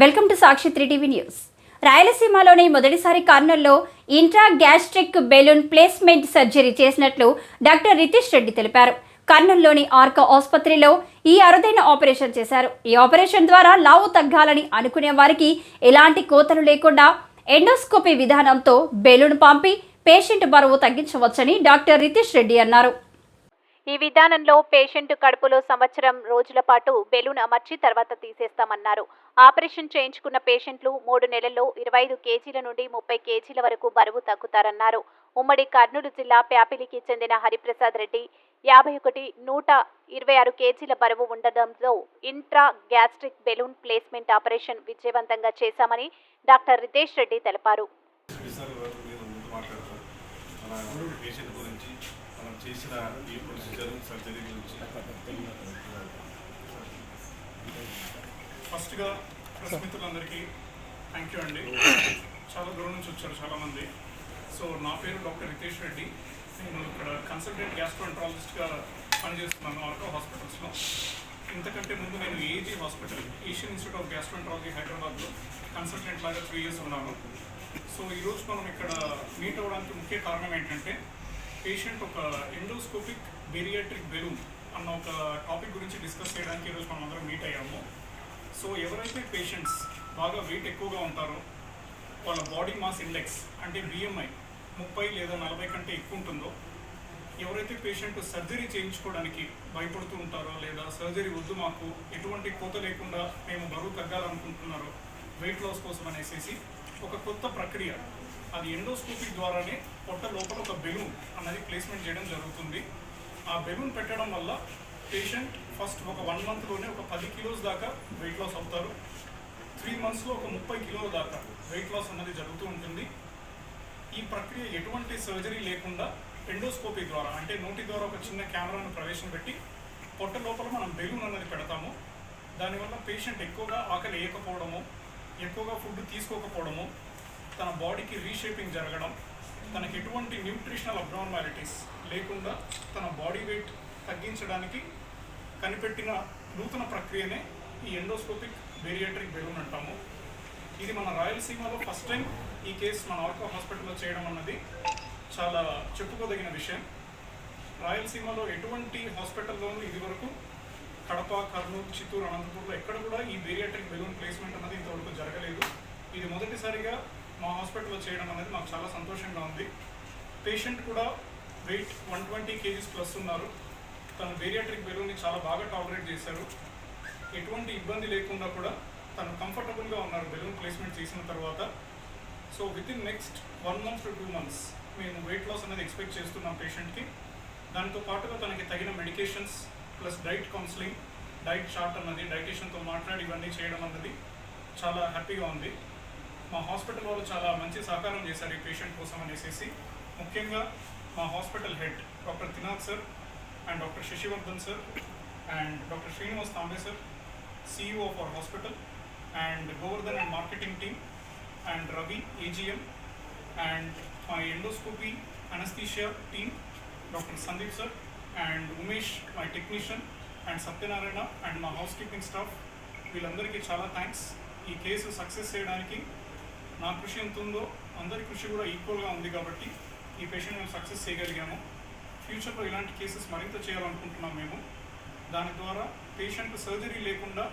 Welcome to Sakshi three TV news. రాయలసీమలోని మొదటిసారి కర్నూల్లో intra gastric balloon placement surgery చేసినట్లు doctor Ritesh Reddy తెలిపారు. కర్నూలులోని ఆర్క ఆసుపత్రిలో ఈ అరుదైన ఆపరేషన్ చేశారు. ఈ ఆపరేషన్ ద్వారా లావు తగ్గాలని అనుకునే వారికి ఎలాంటి కోతలు లేకుండా ఎండోస్కోపీ విధానంతో బెలూన్ పంపి పేషెంట్ బరువు తగ్గించవచ్చని డాక్టర్ రితీష్ రెడ్డి అన్నారు. ఈ విధానంలో పేషెంట్ కడుపులో సంవత్సరం రోజుల పాటు బెలూన్ అమర్చి తర్వాత తీసేస్తామన్నారు. ఆపరేషన్ చేయించుకున్న పేషెంట్లు మూడు నెలల్లో ఇరవై ఐదు కేజీల నుండి ముప్పై కేజీల వరకు బరువు తగ్గుతారన్నారు. ఉమ్మడి కర్నూలు జిల్లా ప్యాపిలికి చెందిన హరిప్రసాద్ రెడ్డి యాభై ఒకటి నూట ఇరవై ఆరు కేజీల బరువు ఉండడంతో intra gastric balloon placement operation విజయవంతంగా చేశామని డాక్టర్ రితేష్ రెడ్డి తెలిపారు. మనం చేసిన ఈ ప్రొసీజర్ సర్జరీ గురించి. ఫస్ట్గా ప్రెస్ మిత్రులందరికీ థ్యాంక్ యూ అండి. చాలా దూరం నుంచి వచ్చారు చాలామంది. సో నా పేరు డాక్టర్ రితేష్ రెడ్డి. నేను ఇక్కడ కన్సల్టెంట్ గ్యాస్ట్రోఎంట్రాలజిస్ట్గా పనిచేస్తున్నాను ఆర్కో హాస్పిటల్స్లో. ఇంతకంటే ముందు నేను AG hospital Asian institute of gastroenterology హైదరాబాద్లో కన్సల్టెంట్ లాగా త్రీ ఇయర్స్ ఉన్నాను. సో ఈరోజు మనం ఇక్కడ మీట్ అవ్వడానికి ముఖ్య కారణం ఏంటంటే పేషెంట్ ఒక ఎండోస్కోపిక్ బెరియాట్రిక్ బెలూన్ అన్న ఒక టాపిక్ గురించి డిస్కస్ చేయడానికి ఈరోజు మనం అందరం మీట్ అయ్యాము. సో ఎవరైతే పేషెంట్స్ బాగా వెయిట్ ఎక్కువగా ఉంటారో వాళ్ళ బాడీ మాస్ ఇండెక్స్ అంటే బిఎంఐ ముప్పై లేదా నలభై కంటే ఎక్కువ ఉంటుందో ఎవరైతే పేషెంట్ సర్జరీ చేయించుకోవడానికి భయపడుతూ ఉంటారో లేదా సర్జరీ వద్దు మాకు ఎటువంటి కోత లేకుండా మేము బరువు తగ్గాలనుకుంటున్నారో వెయిట్ లాస్ కోసం అనేసి ఒక కొత్త ప్రక్రియ. అది ఎండోస్కోపిక్ ద్వారానే పొట్ట లోపల ఒక బెలూన్ అన్నది ప్లేస్మెంట్ చేయడం జరుగుతుంది. ఆ బెలూన్ పెట్టడం వల్ల పేషెంట్ ఫస్ట్ ఒక వన్ మంత్లోనే ఒక పది కిలోస్ దాకా వెయిట్ లాస్ అవుతారు. త్రీ మంత్స్లో ఒక ముప్పై కిలోల దాకా వెయిట్ లాస్ అన్నది జరుగుతూ ఉంటుంది. ఈ ప్రక్రియ ఎటువంటి సర్జరీ లేకుండా ఎండోస్కోపీ ద్వారా అంటే నోటి ద్వారా ఒక చిన్న కెమెరాను ప్రవేశపెట్టి పొట్ట లోపల మనం బెలూన్ అన్నది పెడతాము. దానివల్ల పేషెంట్ ఎక్కువగా ఆకలి వేయకపోవడము ఎక్కువగా ఫుడ్ తీసుకోకపోవడము తన బాడీకి రీషేపింగ్ జరగడం తనకి ఎటువంటి న్యూట్రిషనల్ అబ్నార్మాలిటీస్ లేకుండా తన బాడీ వెయిట్ తగ్గించడానికి కనిపెట్టిన నూతన ప్రక్రియనే ఈ ఎండోస్కోపిక్ బేరియాట్రిక్ బెలూన్ అంటాము. ఇది మన రాయలసీమలో ఫస్ట్ టైం ఈ కేసు మన ఆర్కో హాస్పిటల్లో చేయడం అన్నది చాలా చెప్పుకోదగిన విషయం. రాయలసీమలో ఎటువంటి హాస్పిటల్లోనూ ఇది వరకు కడప కర్నూలు చిత్తూరు అనంతపూర్లో ఎక్కడ కూడా ఈ బేరియాట్రిక్ బెలూన్ ప్లేస్మెంట్ అన్నది ఇంతవరకు జరగలేదు ఇది మొదటిసారిగా మా హాస్పిటల్లో చేయడం అనేది మాకు చాలా సంతోషంగా ఉంది. పేషెంట్ కూడా weight one twenty kgs plus ఉన్నారు. తను బేరియాట్రిక్ బెలూన్ని చాలా బాగా టాలరేట్ చేశారు. ఎటువంటి ఇబ్బంది లేకుండా కూడా తను కంఫర్టబుల్గా ఉన్నారు బెలూన్ ప్లేస్మెంట్ చేసిన తర్వాత. So within next one month to two months మేము వెయిట్ లాస్ అనేది ఎక్స్పెక్ట్ చేస్తున్నాం పేషెంట్కి. దాంతో పాటుగా తనకి తగిన medications plus diet counselling diet chart అన్నది డైటీషియన్తో మాట్లాడి ఇవన్నీ చేయడం అన్నది చాలా హ్యాపీగా ఉంది. మా హాస్పిటల్ వాళ్ళు చాలా మంచి సహకారం చేశారు ఈ పేషెంట్ కోసం అనేసి ముఖ్యంగా మా hospital head doctor Tinath sir and doctor Shashivardhan sir and doctor Srinivas Tambe sir CEO of our hospital and Govardhan and marketing team and Ravi AGM and మా endoscopy anaesthesia team doctor Sandeep sir and Umesh my technician and Satyanarayana and మా housekeeping staff వీళ్ళందరికీ చాలా thanks ఈ case success చేయడానికి నా కృషి ఎంత ఉందో అందరి కృషి కూడా ఈక్వల్గా ఉంది కాబట్టి ఈ పేషెంట్ మేము సక్సెస్ చేయగలిగాము. ఫ్యూచర్లో ఇలాంటి కేసెస్ మరింత చేయాలనుకుంటున్నాం మేము. దాని ద్వారా పేషెంట్ సర్జరీ లేకుండా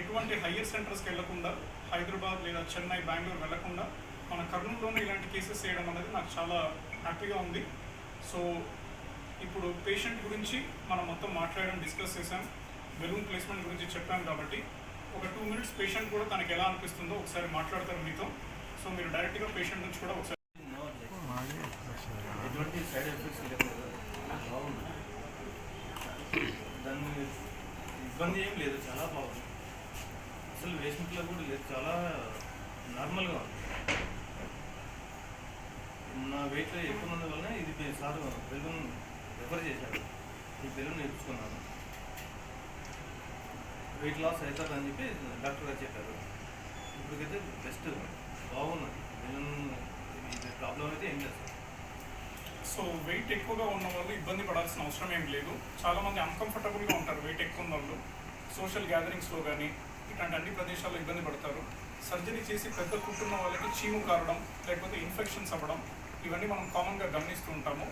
ఎటువంటి హయ్యర్ సెంటర్స్కి వెళ్ళకుండా హైదరాబాద్ లేదా చెన్నై బెంగళూరు వెళ్ళకుండా మన కర్నూలులోనే ఇలాంటి కేసెస్ చేయడం అనేది నాకు చాలా హ్యాపీగా ఉంది. సో ఇప్పుడు పేషెంట్ గురించి మనం మొత్తం మాట్లాడడం డిస్కస్ చేసాం. బెలూన్ ప్లేస్మెంట్ గురించి చెప్పాం కాబట్టి ఒక టూ మినిట్స్ పేషెంట్ కూడా తనకి ఎలా అనిపిస్తుందో ఒకసారి మాట్లాడతారు మీతో. సో మీరు డైరెక్ట్గా పేషెంట్ నుంచి కూడా ఒకసారి ఎటువంటి సైడ్ ఎఫెక్ట్స్ బాగుంది దాన్ని ఇబ్బంది ఏం లేదు చాలా బాగుంది. అసలు వేసినట్లో కూడా లేదు చాలా నార్మల్గా ఉంది. నా వెయిట్ ఎక్కువ ఉన్నందు వలన ఇది సార్ బెలూన్ రిఫర్ చేశాడు ఈ బెలూన్ నేర్చుకున్నాను. వెయిట్ లాస్ అవుతుందని అని చెప్పి డాక్టర్ గారు చెప్పారు. ఇప్పటికైతే బెస్ట్ బాగున్నాయి ఇది ప్రాబ్లం అయితే ఏం లేదు. సో వెయిట్ ఎక్కువగా ఉన్న వాళ్ళు ఇబ్బంది పడాల్సిన అవసరం ఏం లేదు. చాలామంది అన్కంఫర్టబుల్గా ఉంటారు వెయిట్ ఎక్కువ ఉన్న వాళ్ళు. సోషల్ గ్యాదరింగ్స్లో కానీ ఇట్లాంటి అన్ని ప్రదేశాల్లో ఇబ్బంది పడతారు. సర్జరీ చేసి పెద్ద కుట్టున్న వాళ్ళకి చీము కారడం లేకపోతే ఇన్ఫెక్షన్స్ అవ్వడం ఇవన్నీ మనం కామన్గా గమనిస్తూ ఉంటాము.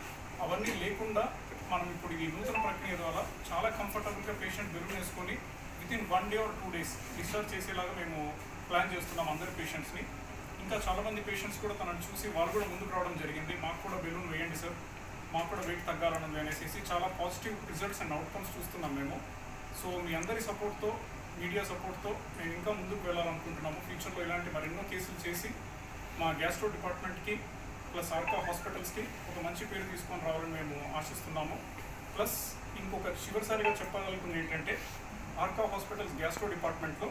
అవన్నీ లేకుండా మనం ఇప్పుడు ఈ నూతన ప్రక్రియ ద్వారా చాలా కంఫర్టబుల్గా పేషెంట్ బెలూన్ వేసుకొని within one day or two days discharge చేసేలాగా మేము ప్లాన్ చేస్తున్నాం అందరి పేషెంట్స్ని ఇంకా చాలామంది పేషెంట్స్ కూడా తనను చూసి వాళ్ళు కూడా ముందుకు రావడం జరిగింది. మాకు కూడా బెలూన్ వేయండి సార్. మాకు కూడా వెయిట్ తగ్గాలని అనేసి చాలా పాజిటివ్ రిజల్ట్స్ అండ్ అవుట్కమ్స్ చూస్తున్నాం మేము. సో మీ అందరి సపోర్ట్తో మీడియా సపోర్ట్తో మేము ఇంకా ముందుకు వెళ్ళాలనుకుంటున్నాము. ఫ్యూచర్లో ఇలాంటి మరెన్నో కేసులు చేసి మా గ్యాస్ట్రో డిపార్ట్మెంట్కి ప్లస్ ఆర్కా హాస్పిటల్స్కి ఒక మంచి పేరు తీసుకొని రావాలని మేము ఆశిస్తున్నాము. ప్లస్ ఇంకొక చివరిసారిగా చెప్పగలుగుతుంది ఏంటంటే ఆర్కా హాస్పిటల్స్ గ్యాస్ట్రో డిపార్ట్మెంట్లో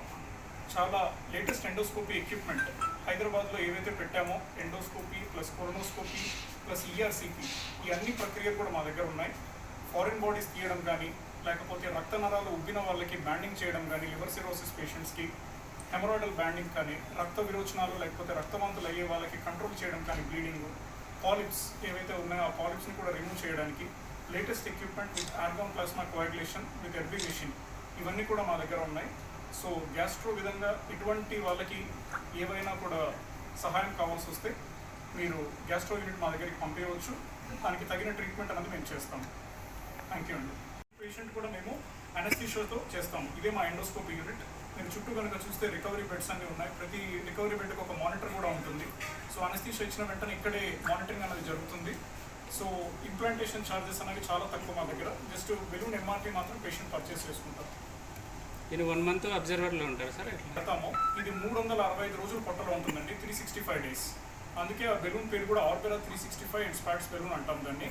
చాలా లేటెస్ట్ ఎండోస్కోపీ ఎక్విప్మెంట్ హైదరాబాద్లో ఏవైతే పెట్టామో endoscopy plus colonoscopy plus ERCP ఈ అన్ని ప్రక్రియలు కూడా మా దగ్గర ఉన్నాయి. ఫారిన్ బాడీస్ తీయడం కానీ లేకపోతే రక్త నరాలు ఉబ్బిన వాళ్ళకి బ్యాండింగ్ చేయడం కానీ లివర్ సిరోసిస్ పేషెంట్స్కి హెమరాయిడల్ బ్యాండింగ్ కానీ రక్త విరోచనాలు లేకపోతే రక్తవంతులు అయ్యే వాళ్ళకి కంట్రోల్ చేయడం కానీ బ్లీడింగ్ పాలిప్స్ ఏవైతే ఉన్నాయో ఆ పాలిప్స్ని కూడా రిమూవ్ చేయడానికి latest equipment with argon plasma coagulation with Erbe machine ఇవన్నీ కూడా మా దగ్గర ఉన్నాయి. సో గ్యాస్ట్రో విధంగా ఇటువంటి వాళ్ళకి ఏవైనా కూడా సహాయం కావాల్సి వస్తే మీరు గ్యాస్ట్రో యూనిట్ మా దగ్గరికి పంపించవచ్చు దానికి తగిన ట్రీట్మెంట్ అనేది మేము చేస్తాము థ్యాంక్ యూ అండి. పేషెంట్ కూడా మేము అనస్థీషియాతో చేస్తాము. ఇదే మా ఎండోస్కోపీ యూనిట్ మీరు చుట్టూ కనుక చూస్తే రికవరీ బెడ్స్ అన్నీ ఉన్నాయి. ప్రతి రికవరీ బెడ్కి ఒక మానిటర్ కూడా ఉంటుంది. సో అనస్థీషియా ఇచ్చిన వెంటనే ఇక్కడే మానిటరింగ్ అనేది జరుగుతుంది. సో ఇంప్లాంటేషన్ ఛార్జెస్ అనేవి చాలా తక్కువ మా దగ్గర. జస్ట్ బెలూన్ ఎంఆర్పీ మాత్రం పేషెంట్ పర్చేస్ చేసుకుంటారు. నేను వన్ మంత్ అబ్జర్వర్లో ఉంటారు సార్ పెడతాము. ఇది మూడు వందల అరవై ఐదు రోజులు పొట్టలో ఉంటుందండి త్రీ సిక్స్టీ ఫైవ్ డేస్ అందుకే ఆ బెలూన్ పేరు కూడా Orbera three sixty five and spots balloon అంటాం దాన్ని.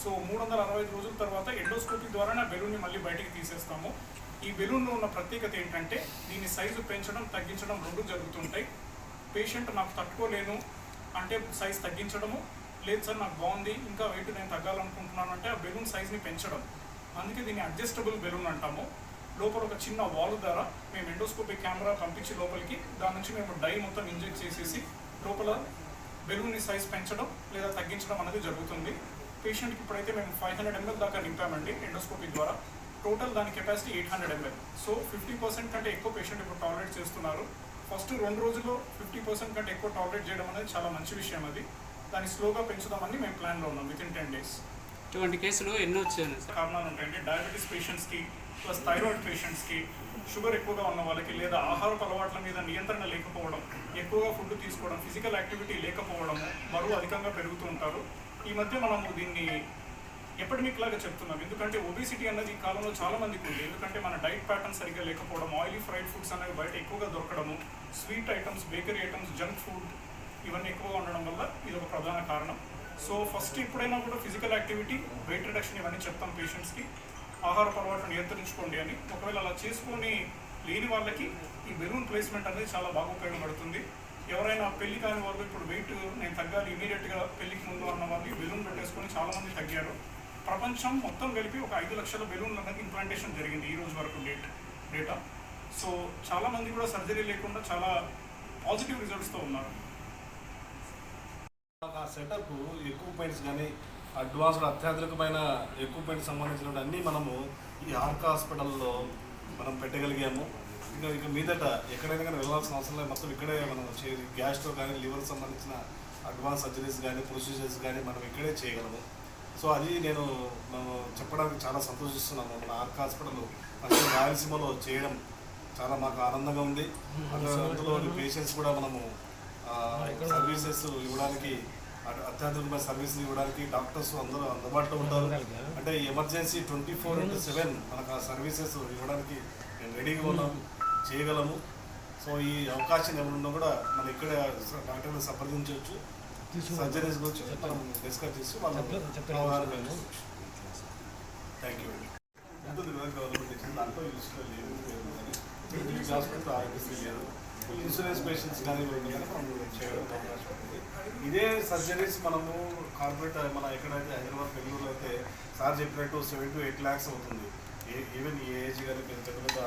సో మూడు వందల అరవై ఐదు రోజుల తర్వాత ఎండోస్కోపీ ద్వారానే ఆ బెలూన్ని మళ్ళీ బయటికి తీసేస్తాము. ఈ బెలూన్లో ఉన్న ప్రత్యేకత ఏంటంటే దీని సైజు పెంచడం తగ్గించడం రెండు జరుగుతుంటాయి. పేషెంట్ నాకు తట్టుకోలేను అంటే సైజ్ తగ్గించడము లేదు సార్ నాకు బాగుంది ఇంకా వెయిట్ నేను తగ్గాలనుకుంటున్నాను అంటే ఆ బెలూన్ సైజ్ని పెంచడం. అందుకే దీన్ని అడ్జస్టబుల్ బెలూన్ అంటాము. లోపల ఒక చిన్న వాల్ ద్వారా మేము ఎండోస్కోపిక్ కెమెరా పంపించి లోపలికి దాని నుంచి మేము డై మొత్తం ఇంజెక్ట్ చేసేసి లోపల బెలూన్ని సైజ్ పెంచడం లేదా తగ్గించడం అనేది జరుగుతుంది. పేషెంట్కి ఇప్పుడైతే మేము ఫైవ్ హండ్రెడ్ ఎంఎల్ దాకా నింపామండి ఎండోస్కోపిక్ ద్వారా. టోటల్ దాని capacity eight hundred ML so fifty percent కంటే ఎక్కువ పేషెంట్ ఇప్పుడు టాలరేట్ చేస్తున్నారు. ఫస్ట్ రెండు రోజుల్లో ఫిఫ్టీ పర్సెంట్ కంటే ఎక్కువ టాలరేట్ చేయడం అనేది చాలా మంచి విషయం అది. దాన్ని స్లోగా పెంచుదామని మేము ప్లాన్లో ఉన్నాం విత్ ఇన్ టెన్ డేస్ ఇటువంటి కేసులు ఎన్నో వచ్చాయి కారణాలు ఉంటాయండి. డయాబెటీస్ పేషెంట్స్కి ప్లస్ థైరాయిడ్ పేషెంట్స్కి షుగర్ ఎక్కువగా ఉన్న వాళ్ళకి లేదా ఆహారపు అలవాట్ల మీద నియంత్రణ లేకపోవడం ఎక్కువగా ఫుడ్ తీసుకోవడం ఫిజికల్ యాక్టివిటీ లేకపోవడం బరువు అధికంగా పెరుగుతూ ఉంటారు. ఈ మధ్య మనము దీన్ని ఎపిడమిక్ లాగా చెప్తున్నాం. ఎందుకంటే ఒబిసిటీ అన్నది ఈ కాలంలో చాలా మందికి ఉంది. ఎందుకంటే మన డైట్ ప్యాటర్న్ సరిగ్గా లేకపోవడం ఆయిలీ ఫ్రైడ్ ఫుడ్స్ అనేవి బయట ఎక్కువగా దొరకడము sweet items bakery items junk food ఇవన్నీ ఎక్కువగా ఉండడం వల్ల ఇది ఒక ప్రధాన కారణం. సో ఫస్ట్ ఎప్పుడైనా కూడా ఫిజికల్ యాక్టివిటీ వెయిట్ రిడక్షన్ ఇవన్నీ చెప్తాం పేషెంట్స్కి ఆహార అలవాట్లు నియంత్రించుకోండి అని. ఒకవేళ అలా చేసుకొని లేని వాళ్ళకి ఈ బెలూన్ ప్లేస్మెంట్ అనేది చాలా బాగా ఉపయోగపడుతుంది. ఎవరైనా పెళ్ళి కాని వాళ్ళు ఇప్పుడు వెయిట్ నేను తగ్గాలి ఇమీడియట్గా పెళ్ళికి ముందు అన్న వాళ్ళు బెలూన్ పెట్టేసుకొని చాలామంది తగ్గారు. ప్రపంచం మొత్తం కలిపి ఒక ఐదు లక్షల బెలూన్ల అనేది ఇంప్లాంటేషన్ జరిగింది ఈ రోజు వరకు డేట్ డేటా. సో చాలామంది కూడా సర్జరీ లేకుండా చాలా పాజిటివ్ రిజల్ట్స్తో ఉన్నారు. ఆ సెటప్ ఎక్విప్మెంట్స్ కానీ అడ్వాన్స్డ్ అత్యాధునికమైన ఎక్విప్మెంట్ సంబంధించిన అన్నీ మనము ఈ ఆర్కా హాస్పిటల్లో మనం పెట్టగలిగాము. ఇంకా ఇక మీదట ఎక్కడైనా కానీ వెళ్ళాల్సిన అవసరం లేదు. మొత్తం ఇక్కడే మనం చేరి గ్యాస్ట్రో కానీ లివర్ సంబంధించిన అడ్వాన్స్ సర్జరీస్ కానీ ప్రొసీజర్స్ కానీ మనం ఇక్కడే చేయగలము. సో అది నేను మనం చెప్పడానికి చాలా సంతోషిస్తున్నాము. మన ఆర్కా హాస్పిటల్ ఫస్ట్ రాయలసీమలో చేయడం చాలా మాకు ఆనందంగా ఉంది. అందులో పేషెంట్స్ కూడా మనము సర్వీసెస్ ఇవ్వడానికి అటు- అత్యాధునికమైన సర్వీసులు ఇవ్వడానికి డాక్టర్స్ అందరూ అందుబాటులో ఉంటారు. అంటే emergency twenty four into seven మనకు ఆ సర్వీసెస్ ఇవ్వడానికి మేము రెడీగా ఉన్నాము చేయగలము. సో ఈ అవకాశం ఎవరున్నా కూడా మనం ఇక్కడ డాక్టర్ని సంప్రదించవచ్చు. సర్జరీస్ గురించి మనం డిస్కస్ చేసి వాళ్ళు థ్యాంక్ యూ అండి ఉంటుంది కదా గవర్నమెంట్ ఇచ్చింది దాంట్లో లిస్టులో లేదు హాస్పిటల్ ఆరోగ్యశ్రీ లేదు. ఇన్సూరెన్స్ పేషెంట్స్ కానీ కానీ మనం చేయడం అవకాశం ఉంది. ఇదే సర్జరీస్ మనము కార్పొరేట్ మన ఎక్కడైతే హైదరాబాద్ బెంగళూరులో అయితే సార్ చెప్పినట్టు సెవెన్ టు ఎయిట్ ల్యాక్స్ అవుతుంది. ఈవెన్ ఈ ఏజ్ కానీ పెద్ద పెద్ద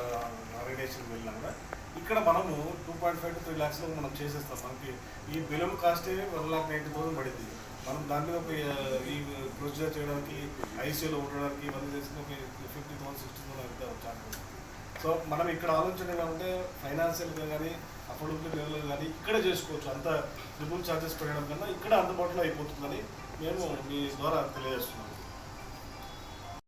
ఆర్గనైజేషన్ వెళ్ళినా కూడా ఇక్కడ మనము two point five to three ల్యాక్స్లో మనం చేసేస్తాం. మనకి ఈ బెలూన్ కాస్టే వన్ లాక్ నైంటీ థౌసండ్ పడింది. మనం దాని మీద ఒక ఈ ప్రొసీజర్ చేయడానికి ఐసీయూలో ఉండడానికి ఇవన్నీ చేసిన ఒక ఫిఫ్టీ థౌసండ్ సిక్స్టీ థౌసండ్ అయితే ఛాన్స్ సో మనం ఇక్కడ ఆలోచన ఏమంటే ఫైనాన్షియల్గా కానీ అఫోర్డబుల్ లెవెల్ కానీ ఇక్కడే చేసుకోవచ్చు. అంత ట్రిపుల్ ఛార్జెస్ పెట్టడం కన్నా ఇక్కడ అందుబాటులో అయిపోతుందని మేము మీ ద్వారా తెలియజేస్తున్నాం.